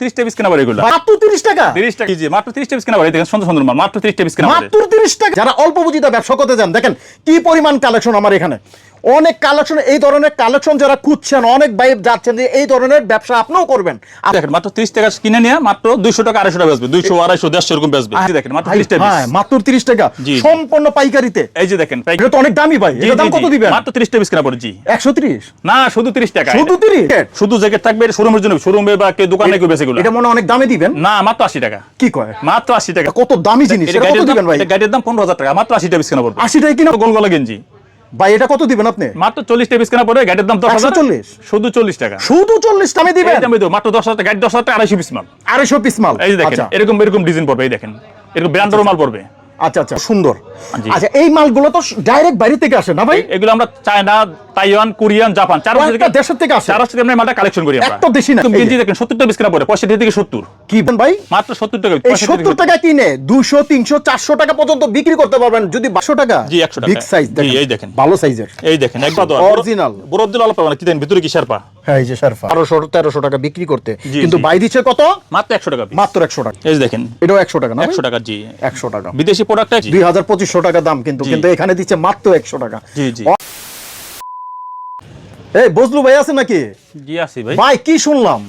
30 piece কেনা পড়ে এগুলো। মাত্র তিরিশ টাকা 30 টাকা জি মাত্র 30 পিস কেনা দেখেন সুন্দর সুন্দর মাল মাত্র 30 পিস কেনা পড়ে মাত্র তিরিশ টাকা যারা অল্প বুঝিতা ব্যবসা করতে যান দেখেন কি পরিমাণ কালেকশন আমার এখানে। অনেক কালেকশন এই ধরনের কালেকশন যারা খুঁজছেন অনেক ভাই যাচ্ছেন যে এই ধরনের ব্যবসা আপনিও করবেন। দেখেন মাত্র 30 টাকা কিনে নিয়ে মাত্র 200 টাকা 250 টাকা বেচবে 200 250 150 এরকম বেচবে। দেখেন মাত্র 30 টাকা হ্যাঁ মাত্র তিরিশ টাকা জি, জি। সম্পূর্ণ পাইকারিতে। এই যে দেখেন এটা তো অনেক দামি ভাই এটা দাম কত দিবেন? মাত্র 30 টাকা কেনা পড়ে জি। একশো ত্রিশ? না শুধু 30 টাকা শুধু তিরিশ? শুধু জ্যাকেট থাকবে শোরুমের জন্য শোরুমে বা কেউ দোকানে কেউ বেচে এগুলো। এটা মনে অনেক দামে দিবেন? না মাত্র 80 টাকা। কি কয়? মাত্র 80 টাকা। কত দামি জিনিস এটা কত গাড়ির দিবেন দাম ভাই? এটা গাড়ির দাম 15000 টাকা মাত্র 80 টাকা কেনা পড়বে। আশি টাকা কিনা গোল গলা গেঞ্জি ভাই এটা কত দিবেন আপনি? মাত্র 40 টাকা পিস কেনা পড়বে গাড়ির দাম 10000 140 শুধু 40 টাকা। শুধু চল্লিশ টাকা দিবেন? এই দামে দেবো, মাত্র 10000 টাকা। গাড়ি 10000 টাকা 250 পিস মাল। আড়াইশো পিস মাল। এই দেখেন আচ্ছা। এরকম এরকম ডিজাইন পড়বে এই দেখেন। এরকম ব্র্যান্ডের মাল পড়বে। আচ্ছা আচ্ছা সুন্দর। আচ্ছা এই মালগুলো তো ডাইরেক্ট বাইরে থেকে আসে না ভাই? এগুলো আমরা চায়না তাইওয়ান কোরিয়ান জাপান চার দেশের থেকে আসে। চার আমরা মালটা কালেকশন করি আমরা। একটা দেশি না। এরকম এই যে। গেঞ্জি দেখেন 70 টাকা পিস কেনা পড়ে 65 থেকে 70 কি বলেন ভাই? মাত্র 70 টাকা এই 65 থেকে সত্তর 70 টাকা কিনে টাকা পর্যন্ত বিক্রি করতে পারবেন। যদি বারোশো টাকা? জি, 100 টাকা। বিগ সাইজ এই দেখেন। ভালো সাইজের এই দেখেন একবার। বরদ দিল অল্প কি দেন ভিতরে কি শারপা? হ্যাঁ এই যে টাকা বিক্রি করতে। কিন্তু। বাই দিচ্ছে কত? মাত্র 100 টাকা মাত্র একশো টাকা। এই দেখেন। এটাও একশো টাকা না 100 টাকা জি। একশো টাকা। বিদেশি প্রোডাক্ট আছে? দুই হাজার পঁচিশশো টাকা দাম কিন্তু কিন্তু এখানে দিচ্ছে মাত্র একশো টাকা। জি জি। এই বজলু ভাই আছে নাকি? জি আছি ভাই। ভাই কি শুনলাম?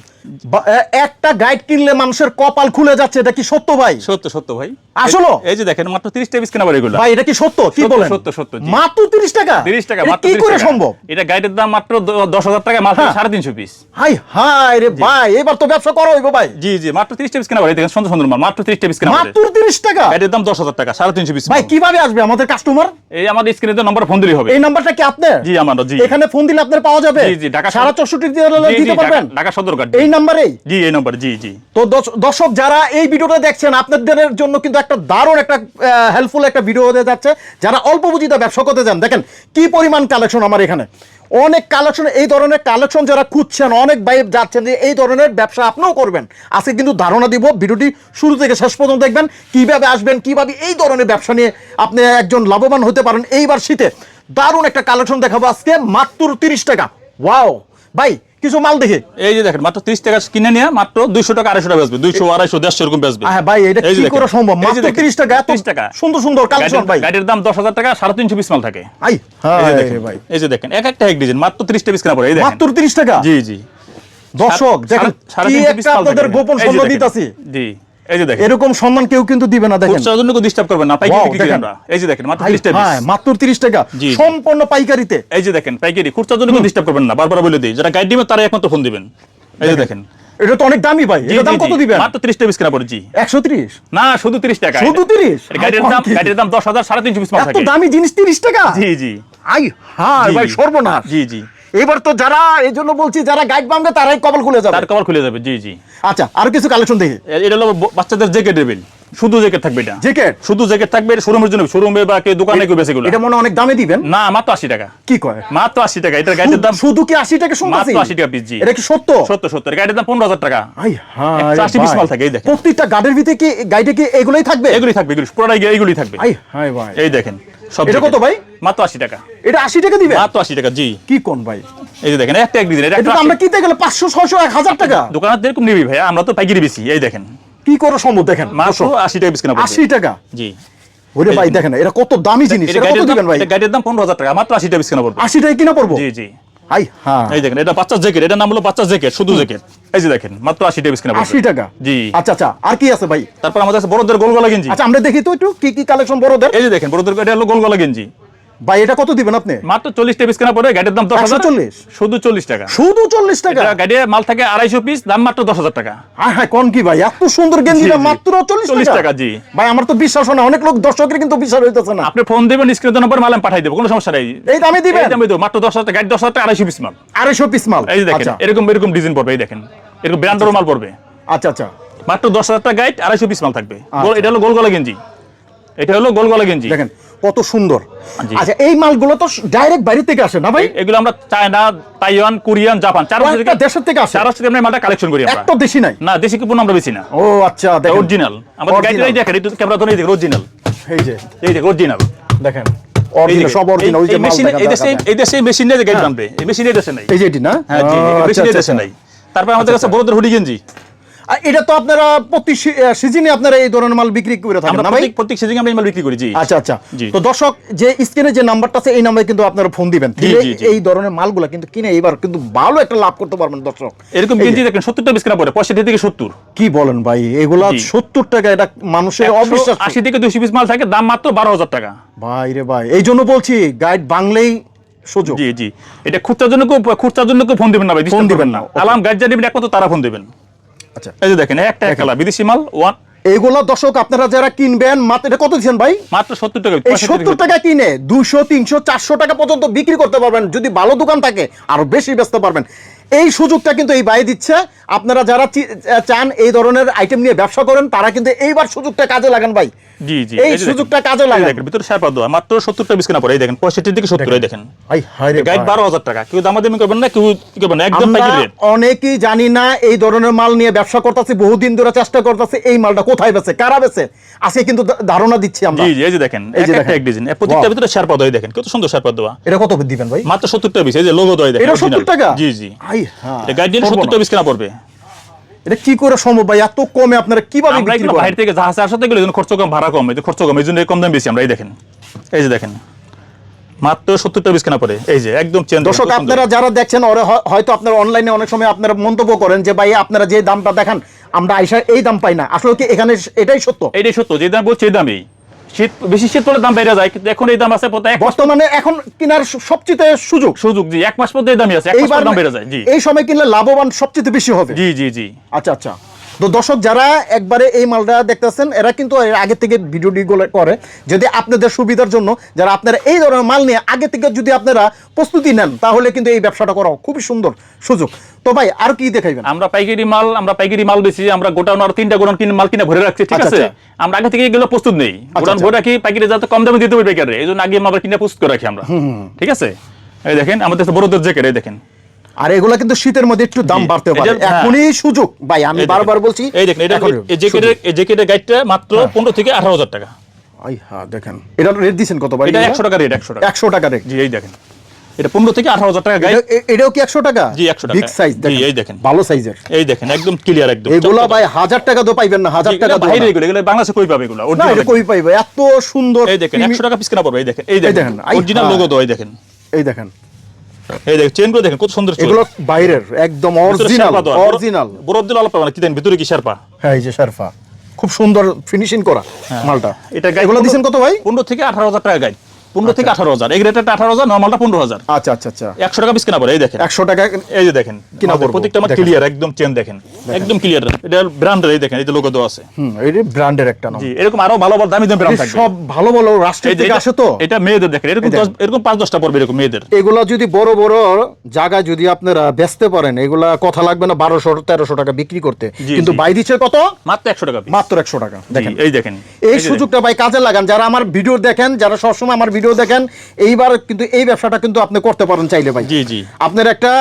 একটা গাইড কিনলে মানুষের কপাল খুলে যাচ্ছে এটা কি সত্য ভাই? সত্য সত্য ভাই। আসলো? এই যে দেখেন মাত্র 30 টাকা পিস কেনা এগুলো। ভাই এটা কি সত্য? কি বলেন? সত্য, সত্য, জি। মাত্র তিরিশ টাকা? 30 টাকা মাত্র কি করে। সম্ভব? এটা গাইডের দাম মাত্র 10000 টাকা মাত্র হ্যাঁ। 350 পিস হাই হাই রে ভাই এবার তো ব্যবসা করো হইবো ভাই। জি জি মাত্র 30 টাকা পিস কেনা দেখেন সুন্দর সুন্দর মাল মাত্র 30 টাকা পিস কেনা মাত্র তিরিশ টাকা? গাইডের দাম 10000 টাকা 350 পিস ভাই কীভাবে আসবে আমাদের কাস্টমার এই আমাদের স্ক্রিনে তো নম্বর ফোন দিলেই হবে। এই নাম্বারটা কি আপনার? জি আমার জি। এখানে ফোন দিলে আপনার পাওয়া যাবে? জি, জি, ঢাকা সারা সদর- চৌষট্টি জি, জি, দিতে পারবেন? ঢাকা- ঢাকা সদর ঘাট এই নাম্বারেই? জি এই নম্বর জি জি। তো দর্শক যারা এই ভিডিওটা দেখছেন আপনাদের জন্য কিন্তু একটা দারুণ একটা হেল্পফুল একটা ভিডিও হতে যাচ্ছে। যারা অল্প পুঁজিতে ব্যবসা করতে যান দেখেন কি পরিমাণ কালেকশন আমার এখানে। অনেক কালেকশন এই ধরনের কালেকশন যারা খুঁজছেন অনেক ভাই যাচ্ছেন যে এই ধরনের ব্যবসা আপনিও করবেন। আজকে কিন্তু ধারণা দিব ভিডিওটি শুরু থেকে শেষ পর্যন্ত দেখবেন কীভাবে আসবেন কীভাবে এই ধরনের ব্যবসা নিয়ে আপনি একজন লাভবান হতে পারেন। এইবার শীতে দারুণ একটা কালেকশন দেখাবো আজকে মাত্র তিরিশ টাকা। ওয়াও ভাই কিছু মাল দেখে। এই যে দেখেন মাত্র 30 টাকা কিনে নিয়ে মাত্র 200 টাকা 250 টাকা বেচবে। 200 250 150 এরকম বেচবে। হ্যাঁ ভাই এটা কি করে সম্ভব? মাত্র দেখেন, 30 টাকা এত 30 টাকা। সুন্দর সুন্দর কালেকশন ভাই। গাড়ির দাম 10000 টাকা 350 পিস মাল থাকে। আই এই যে হ্যাঁ দেখেন, ভাই। এই যে দেখেন এক একটা এক ডিজাইন মাত্র 30 টাকা পিস কেনা পড়ে এই দেখেন। মাত্র 30 টাকা? জি জি। দর্শক দেখেন কি একটা মাল আপনাদের গোপন দেখেন। দিতাছি। জি। এই যে দেখেন। এরকম সম্মান কেউ কিন্তু দিবে না দেখেন। খুচরা জন্য ডিস্টার্ব করবেন না পাইকারি বিক্রি করি আমরা এই যে দেখেন মাত্র 30 টাকা হ্যাঁ মাত্র 30 টাকা। সম্পূর্ণ পাইকারিতে। এই যে দেখেন পাইকারি খুচরা জন্য ডিস্টার্ব করবেন না বারবার বলে দিই যারা গাইড দিবেন তারা একমাত্র ফোন দিবেন। এই যে দেখেন। এটা তো অনেক দামি ভাই এটা দাম কত। দিবেন? মাত্র 30 টাকা পিস কেনা পড়ে জি। 130 না শুধু 30 টাকা। শুধু 30 এটা গাড়ির দাম? গাড়ির দাম 10000 350 পিস মাল এত দামি জিনিস 30 টাকা? জি জি। আই হ্যাঁ ভাই সর্বনাশ। জি জি। এবার তো যারা এই জন্য বলছি যারা গাইড পাবে তারাই কবল খুলে যাবে। তার খুলে যাবে জি জি। আচ্ছা আর কিছু কালেকশন দেখি। এটা হলো বাচ্চাদের জ্যাকেট দেবেন শুধু জ্যাকেট থাকবে এটা। জ্যাকেট? শুধু জ্যাকেট থাকবে এটা শোরুমের জন্য শোরুমে বা কেউ দোকানে কেউ বেশি এটা মনে অনেক দামে দিবেন। না মাত্র 80 টাকা। কি কয়? মাত্র 80 টাকা এটার গাড়ির দাম শুধু কি 80 টাকা শুনতেছি? মাত্র 80 টাকা piece, জি। এটা কি সত্য? 70 70 গাড়ির দাম 15000 টাকা। আই হায় একশো আশি piece মাল থাকে, এই দেখেন। প্রত্যেকটা গাড়ির ভিতরে কি গাড়িতে কি এগুলোই থাকবে? এগুলি থাকবে এগুলি পুরোটাই এইগুলি থাকবে। আই হাই ভাই। এই দেখেন সব এটা কত ভাই? মাত্র 80 টাকা। এটা 80 টাকা দিবে মাত্র 80 টাকা জি। কি কোন ভাই? এই যে দেখেন একটা এক দিন এটা আমরা কিনতে গেলে 500 600 1000 টাকা। দোকানের এরকম নিবি ভাই আমরা তো পাইকারি বেশি এই দেখেন। কি করে সম্ভব? দেখেন মাত্র 80 টাকা পিস কেনা পড়বে। 80 টাকা? জি। ওরে ভাই দেখেন এটা কত দামি জিনিস এটা কত দিবেন ভাই? এটা গাড়ির দাম 15000 টাকা মাত্র 80 টাকা পিস কেনা পড়বে। 80 টাকা কিনা পড়ব? জি জি। আই হ্যাঁ এই দেখেন এটা বাচ্চার জ্যাকেট এটা নাম হলো বাচ্চার জ্যাকেট শুধু জ্যাকেট এই যে দেখেন মাত্র 80 টাকা পিস কেনা পড়বে। 80 টাকা? জি। আচ্ছা আচ্ছা আর কি আছে ভাই? তারপর আমাদের আছে বড়দের গোল গলা গেঞ্জি। আচ্ছা আমরা দেখি তো একটু কি কি কালেকশন বড়দের? এই যে দেখেন বড়দের এটা হলো গোল গলা গেঞ্জি। ভাই এটা কত দিবেন আপনি? মাত্র 40 টাকা পিস কেনা পড়বে গাড়ির দাম 140 শুধু 40 টাকা। শুধু 40 টাকা? এটা মাল থাকে 250 পিস দাম মাত্র 10000 টাকা। হ্যাঁ হ্যাঁ কোন কি ভাই এত সুন্দর গেঞ্জিটা জি, জি। মাত্র 40 40 টাকা? টাকা, জি। ভাই আমার তো বিশ্বাস হয় না অনেক লোক দর্শকের কিন্তু বিশ্বাস হইতেছে না। আপনি ফোন দিবেন স্ক্রিনে নম্বর মাল আমি পাঠাই দেব কোনো সমস্যা নাই। এই দামে দিবেন? এই দামে দেব মাত্র 10000 টাকা গাড়ি 10000 টাকা 250 পিস মাল। 250 পিস মাল? এই দেখেন আচ্ছা। এরকম এরকম ডিজাইন পড়বে এই দেখেন। এরকম ব্র্যান্ডের মাল পড়বে। আচ্ছা আচ্ছা। মাত্র 10000 টাকা গাইড 250 পিস মাল থাকবে। আচ্ছা। এটা হলো গোল গলা গেঞ্জি। এটা হলো গোল গলা গেঞ্জি। দেখেন কত সুন্দর। আচ্ছা এই মালগুলো তো ডাইরেক্ট বাইরে থেকে আসে না ভাই? এগুলো আমরা চায়না তাইওয়ান কোরিয়ান জাপান চার থেকে দেশের থেকে আসে? চার থেকে আমরা মালটা কালেকশন করি আমরা। একটা দেশি নাই? না দেশি কুপন আমরা বেশি না। ও আচ্ছা দেখেন। অরিজিনাল আমাদের গাইড Original। এই দেখেন একটু ক্যামেরা ধরে দেখেন অরিজিনাল এই যে। এই দেখেন অরিজিনাল দেখেন অরিজিনাল সব অরিজিনাল ওই যে মেশিন এই দেশে এই দেশে মেশিন নিয়ে গাইড এই মেশিন এই দেশে নাই। এই যে এটি না? হ্যাঁ জি আচ্ছা, মেশিন এই আচ্ছা, দেশে আচ্ছা। নাই। তারপর আমাদের কাছে বড়দের হুডি গেঞ্জি। এটা তো আপনারা প্রতি সিজনে আপনারা এই ধরনের মাল বিক্রি করে থাকেন না ভাই? প্রত্যেক সিজন আমরা এই মাল বিক্রি করি জি। আচ্ছা আচ্ছা। তো দর্শক যে স্ক্রিনে যে নাম্বারটা আছে এই নাম্বারে কিন্তু আপনারা ফোন দিবেন। এই ধরনের মালগুলা কিন্তু কিনে এবার কিন্তু ভালো একটা লাভ করতে পারবেন দর্শক। এরকম গেঞ্জি দেখেন সত্তরটা বিস্কিনা পড়ে পঁয়ষট্টি থেকে সত্তর। কি বলেন ভাই? এগুলা জি। সত্তর টাকা এটা মানুষের অবিশ্বাস আশি থেকে দুশো পিস মাল থাকে দাম মাত্র বারো হাজার টাকা। ভাই রে ভাই এই জন্য বলছি গাইড বাংলেই সুযোগ। জি জি। এটা খুচরার জন্য খুচরার জন্য কেউ ফোন দিবেন না ভাই ফোন দিবেন না, না। আলাম গাইড যা দিবেন একমাত্র তারা ফোন দিবেন। আচ্ছা। এই যে দেখেন একটা একলা বিদেশি মাল ওয়ান এইগুলা দর্শক আপনারা যারা কিনবেন মাত্র এটা কত দিচ্ছেন ভাই? মাত্র সত্তর টাকা এই সত্তর টাকা কিনে দুশো তিনশো চারশো টাকা পর্যন্ত বিক্রি করতে পারবেন। যদি ভালো দোকান থাকে আরও বেশি বেচতে পারবেন। এই সুযোগটা কিন্তু এই বাই দিচ্ছে। আপনারা যারা চান এই ধরনের আইটেম নিয়ে ব্যবসা করেন তারা কিন্তু এইবার সুযোগটা কাজে লাগান ভাই। জি জি এই সুযোগটা কাজে লাগান। ভিতরে সার দেওয়া। মাত্র সত্তরটা বিস্কিনা পড়ে। এই দেখেন পঁয়ষট্টি থেকে সত্তর এই দেখেন। ভাই রে গাইড। বারো হাজার টাকা। কেউ দামাদামি করবেন না কেউ করবেন না একদম অনেকেই জানি না এই ধরনের মাল নিয়ে ব্যবসা করতেছি বহুদিন ধরে চেষ্টা করতেছি এই মালটা কোথায় বেছে কারা বেছে আজকে কিন্তু ধারণা দিচ্ছি আমরা। জি জি এই যে দেখেন এই যে এক একটা দেখেন। এক ডিজাইন প্রত্যেকটা ভিতরে সার পাওয়া এই দেখেন। কত সুন্দর সার দেওয়া। এটা কত দিবেন ভাই? মাত্র সত্তরটা পিস এই যে লোগো দেওয়া দেখেন এটা। সত্তর টাকা? জি জি। আই হ্যাঁ। এটা গাইড পড়বে। এটা কি করে সম্ভব ভাই? এত কমে আপনারা কীভাবে বিক্রি করেন? বাইরে থেকে জাহাজে আসাতে গেলে এজন্য খরচ কম ভাড়া কম এই যে খরচ কম এই জন্য কম দাম বেশি আমরা এই দেখেন। এই যে দেখেন। মাত্র সত্তরটা এই যে একদম চেঞ্জ দর্শক আপনারা যারা দেখছেন ওরা হয়তো আপনারা অনলাইনে অনেক সময় আপনারা মন্তব্য করেন যে ভাই আপনারা যে দামটা দেখান আমরা আইসা এই দাম পাই না। আসলে কি এখানে এটাই সত্য? এটাই সত্য যে দাম বলছে এই দামই। শীত বেশি শীত পড়লে দাম বেড়ে যায় কিন্তু এখন এই দাম আছে বর্তমানে এখন কেনার সবচেয়ে সুযোগ। সুযোগ জি এক মাস পর্যন্ত এই দামই আছে এক মাস দাম বেড়ে যায় জি। এই সময় কিনলে লাভবান সবচেয়ে বেশি হবে। জি জি জি। আচ্ছা আচ্ছা। তো দর্শক যারা একবারে এই মালটা দেখতেছেন এরা কিন্তু এর আগে থেকে ভিডিওটি করে। যদি আপনাদের সুবিধার জন্য যারা আপনারা এই ধরনের মাল নিয়ে আগে থেকে যদি আপনারা প্রস্তুতি নেন তাহলে কিন্তু এই ব্যবসাটা করা খুবই সুন্দর সুযোগ। তো ভাই আর কি দেখাইবেন? আমরা পাইকারি মাল আমরা পাইকারি মাল বেশি আমরা গোটাউন আর তিনটা গোডাউন কিনে মাল কিনে ভরে রাখছি ঠিক আচ্ছা, আছে? আচ্ছা। আমরা আগে থেকে এগুলো প্রস্তুত নেই। আচ্ছা। ভরে রাখি পাইকারি যাতে কম দামে দিতে পারি পাইকারি এই জন্য আগে আমরা কিনে প্রস্তুত করে রাখি আমরা। ঠিক আছে? এই দেখেন আমাদের বড়দের জ্যাকেট এই দেখেন। আর এগুলা কিন্তু শীতের মধ্যে একটু দাম বাড়তে পারে। হ্যাঁ। এখনই সুযোগ। ভাই আমি দেখেন। বারবার বলছি এই দেখেন এটা এই জ্যাকেটের গাইডটা মাত্র পনেরো থেকে আঠারো হাজার টাকা। আই হ্যাঁ দেখেন। এটা রেট দিছেন কত ভাই? এটা একশো টাকা রেট একশো টাকা। একশো টাকা রেট জি এই দেখেন। এটা পনেরো থেকে আঠারো হাজার টাকা গাইড এটাও কি একশো টাকা? জি, 100 টাকা। বিগ সাইজ জি, এই দেখেন। ভালো সাইজের এই দেখেন একদম ক্লিয়ার একদম। এগুলা। ভাই হাজার টাকা তো পাইবেন না হাজার টাকা এগুলো তো বাইরে এগুলো এগুলো বাংলাদেশে কই পাবে এগুলো? না এটা কই পাইবে? এত সুন্দর এই দেখেন একশো টাকা পিস কেনা পড়বে এই দেখেন এই দেখেন। দেখেন, অরিজিনাল হ্যাঁ। লোগো দেওয়া এই দেখেন। এই দেখেন। এই দেখেন চেনগুলো দেখেন কত সুন্দর। এগুলো বাইরের একদম অরিজিনাল। অরিজিনাল বরফ দিলে আলাপ মানে কি দেন ভিতরে কি শারপা হ্যাঁ এই যে শারপা খুব সুন্দর ফিনিশিং করা মালটা হ্যাঁ। এটা গাইগুলো দিবেন কত ভাই পনেরো থেকে আঠারো হাজার টাকা গাইড পনেরো থেকে আঠারো হাজার। এই রেটটা আঠারো হাজার নর্মালটা পনেরো হাজার। আচ্ছা আচ্ছা আচ্ছা। একশো টাকা পিস কেনা পড়ে এই দেখেন। একশো টাকা এই যে দেখেন কিনা পড়ব, প্রত্যেকটা আমার ক্লিয়ার একদম চেন দেখেন। একদম ক্লিয়ার এটা ব্র্যান্ডের এই দেখেন এই যে লোগো দেওয়া আছে। হুম এই ব্র্যান্ডের একটা নাম। জি এরকম আরও ভালো ভালো দামি দামি ব্র্যান্ড থাকবে। সব ভালো ভালো রাষ্ট্রের থেকে আসে তো। এটা মেয়েদের দেখেন এরকম এরকম পাঁচ দশটা পড়বে এরকম মেয়েদের। এগুলা যদি বড় বড় জায়গায় যদি আপনারা বেচতে পারেন এগুলা কথা লাগবে না বারোশো তেরোশো টাকা বিক্রি করতে। কিন্তু। বাই দিচ্ছে কত? মাত্র একশো টাকা মাত্র একশো টাকা। দেখেন। এই দেখেন। এই সুযোগটা ভাই কাজে লাগান। যারা আমার ভিডিও দেখেন যারা সবসময় আমার ভিডিও দেখেন এইবার কিন্তু এই ব্যবসাটা কিন্তু আপনি করতে পারেন চাইলে ভাই। জি, জি। আপনার একটা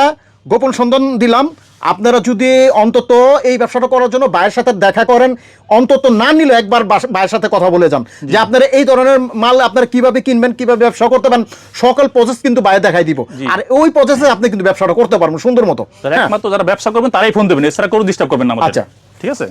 গোপন সন্ধান দিলাম। আপনারা যদি অন্তত এই ব্যবসাটা করার জন্য ভাইয়ের সাথে দেখা করেন অন্তত না নিলে একবার ভাইয়ের সাথে কথা বলে যান। যে আপনারা এই ধরনের মাল আপনারা কীভাবে কিনবেন কীভাবে ব্যবসা করতে পারেন সকল প্রসেস কিন্তু বাইরে দেখাই দিব। আর ওই প্রসেসে আপনি কিন্তু ব্যবসাটা করতে পারবেন সুন্দর মতো। হ্যাঁ। একমাত্র যারা ব্যবসা করবেন তারাই ফোন দেবেন এছাড়া কোনো ডিস্টার্ব করবেন না আচ্ছা। ঠিক আছে?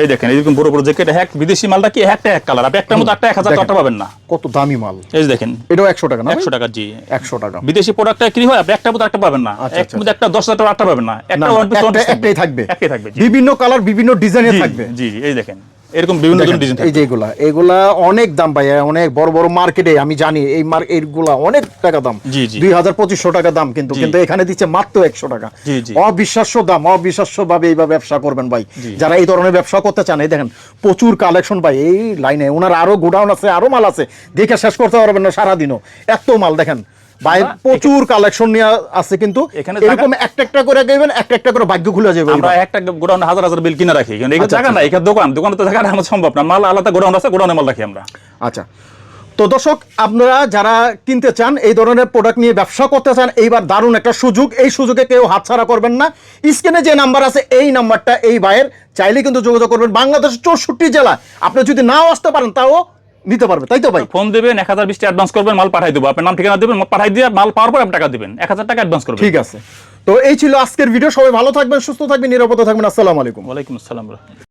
এই দেখেন এইরকম বড় বড় জ্যাকেট হ্যাক বিদেশি মালটা কি? একটা এক কালার আপনি একটার মতো একটা এক হাজার। টাকা পাবেন না। কত দামি মাল। এই দেখেন এটাও একশো টাকা না একশো টাকা জি। একশো টাকা। বিদেশি প্রোডাক্টটা কি হয়? আপনি একটার মতো একটা পাবেন না। আচ্ছা, এক মধ্যে একটা দশ হাজার টাকা আটটা পাবেন না। একটা একটাই থাকবে। একটাই থাকবে বিভিন্ন কালার বিভিন্ন ডিজাইনের জি, থাকবে। জি জি, এই দেখেন। এরকম বিভিন্ন ডিজাইন এই যে এগুলা এগুলা অনেক দাম ভাই অনেক বড় বড় মার্কেটে আমি জানি এই এইগুলা অনেক টাকা দাম। দুই হাজার পঁচিশশো টাকা দাম কিন্তু কিন্তু এখানে দিচ্ছে মাত্র একশো টাকা। অবিশ্বাস্য দাম অবিশ্বাস্য ভাবে এইভাবে ব্যবসা করবেন ভাই। যারা এই ধরনের ব্যবসা করতে চান এই দেখেন প্রচুর কালেকশন ভাই এই লাইনে ওনার আরও গোডাউন আছে আরও মাল আছে। দেখে শেষ করতে পারবেন না সারাদিনও। এত মাল দেখেন ভাই প্রচুর কালেকশন নিয়ে আছে কিন্তু এরকম একটা একটা করে গেবেন একটা একটা করে ভাগ্য খুলে যাবে আমরা একটা গোডাউন হাজার হাজার বিল কিনে রাখি কিন্তু এখানে আচ্ছা, জায়গা আচ্ছা। না এখানে দোকান দোকানে তো জায়গা আমার সম্ভব না মাল আলাদা গোডাউন আছে গোডাউনে মাল রাখি আমরা। আচ্ছা তো দর্শক আপনারা যারা কিনতে চান এই ধরনের প্রোডাক্ট নিয়ে ব্যবসা করতে চান এইবার দারুণ একটা সুযোগ এই সুযোগে কেউ হাতছাড়া করবেন না। স্ক্রিনে যে নাম্বার আছে এই নাম্বারটা এই ভাইয়ের। চাইলে কিন্তু যোগাযোগ করবেন বাংলাদেশের চৌষট্টি জেলা আপনি যদি নাও আসতে পারেন তাও নিতে পারবে তাই তো ভাই? ফোন দিবেন এক হাজার বিশটা অ্যাডভান্স করবেন মাল পাঠাই দেবো। আপনার নাম ঠিকানা দেবেন পাঠাই দিয়ে মাল পাওয়ার পর আপনি টাকা দেবেন। এক হাজার টাকা অ্যাডভান্স করবেন। ঠিক আছে। তো এই ছিল আজকের ভিডিও সবাই ভালো থাকবেন সুস্থ থাকবেন নিরাপদে থাকবেন। আসসালামু আলাইকুম। ওয়ালাইকুম আসসালাম